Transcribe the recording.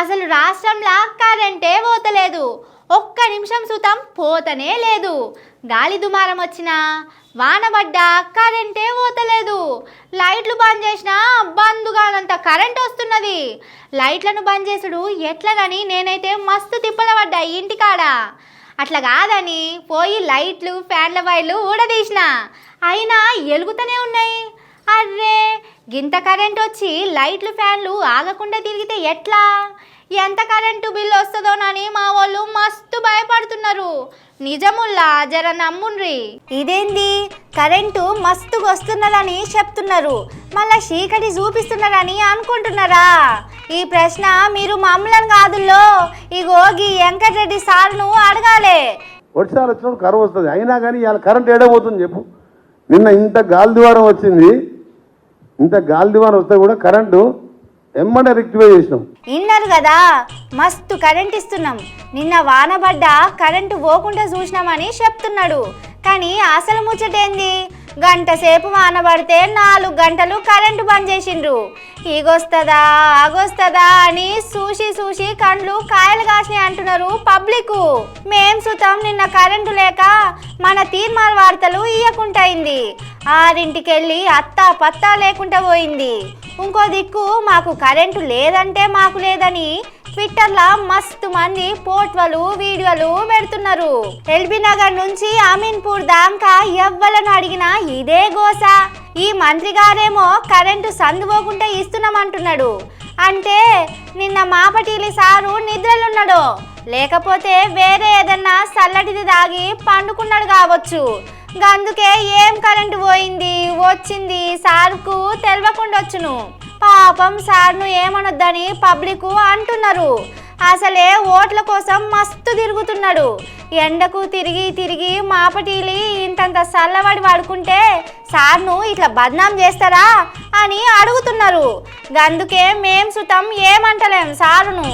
అసలు రాష్ట్రంలో కరెంటే పోతలేదు. ఒక్క నిమిషం సుతం పోతనే లేదు. గాలి దుమారం వచ్చినా వాన పడ్డా కరెంటే పోతలేదు. లైట్లు బంద్ చేసినా బందుగానంత కరెంట్ వస్తున్నది. లైట్లను బంద్ చేసుడు ఎట్లనని నేనైతే మస్తు తిప్పల పడ్డా ఇంటికాడ. అట్లా కాదని పోయి లైట్లు ఫ్యాన్ల వైర్లు ఊడదీసిన. అయినా ఎలుగుతూనే ఉన్నాయి. అర్రే గింత కరెంట్ వచ్చి లైట్లు ఫ్యాన్లు ఆగకుండా తిరిగితే ఎట్లా? ఎంత కరెంటు బిల్లు వస్తుందోనని మా వాళ్ళు మస్తు భయపడుతున్నారు. నిజముల్లా జర నమ్ముండ్రి. ఇదేంది? కరెంటు మస్తుగా వస్తున్నదని చెప్తున్నారు. మళ్ళా చీకటి చూపిస్తున్నారని అనుకుంటున్నారా? ఈ ప్రశ్న మీరు మమ్మల్ని కాదుల్లో. ఇగో గీ వెంకటరెడ్డి సార్ను అడగాలే. వర్షాలు వచ్చినప్పుడు కరువు వస్తుంది. అయినా కానీ ఇవాళ కరెంట్ ఏడబోతుంది చెప్పు. నిన్న ఇంత గాలి దివారం వచ్చింది. ఇంత గాలి దివారం వస్తే కూడా కరెంటు ఎమ్మడే రెక్టిఫై చేసినాం. విన్నారు కదా మస్తు కరెంట్ ఇస్తున్నాం. నిన్న వాన పడ్డా కరెంటు పోకుండా చూసినామని చెప్తున్నాడు. కానీ అసలు ముచ్చటేంది? గంట సేపు వాన పడితే నాలుగు గంటలు కరెంటు బంద్ చేసిండ్రు. ఈగొస్తుందా ఆగొస్తుందా అని చూసి చూసి కండ్లు కాయలు కాసినాయి అంటున్నారు పబ్లిక్. మేం సుతం నిన్న కరెంటు లేక మన తీర్మాన వార్తలు ఇయ్యకుంటైంది. ఆరింటికెళ్ళి అత్తా పత్తా లేకుండా పోయింది. ఇంకో దిక్కు మాకు కరెంటు లేదంటే మాకు లేదని ట్విట్టర్లో మస్తు మంది పోట్వలు వీడియోలు పెడుతున్నారు. ఎల్బీ నగర్ నుంచి అమీన్పూర్ దాకా ఎవ్వలను అడిగినా ఇదే గోస. ఈ మంత్రి గారేమో కరెంటు సందుపోకుంటే ఇస్తున్నామంటున్నాడు. అంటే నిన్న మాపటీలి సారు నిద్రలున్నాడు. లేకపోతే వేరే ఏదన్నా చల్లటిది దాగి పండుకున్నాడు కావచ్చు. అందుకే ఏం కరెంటు పోయింది వచ్చింది సార్కు తెలియకుండొచ్చును పాపం సార్ను ఏమనొద్దని పబ్లిక్ అంటున్నారు. అసలే ఓట్ల కోసం మస్తు తిరుగుతున్నాడు. ఎండకు తిరిగి తిరిగి మాపటీలి ఇంతంత చల్లబడి వాడుకుంటే సార్ను ఇట్లా బద్నాం చేస్తారా అని అడుగుతున్నారు. అందుకే మేం సుతం ఏమంటలేం సారును.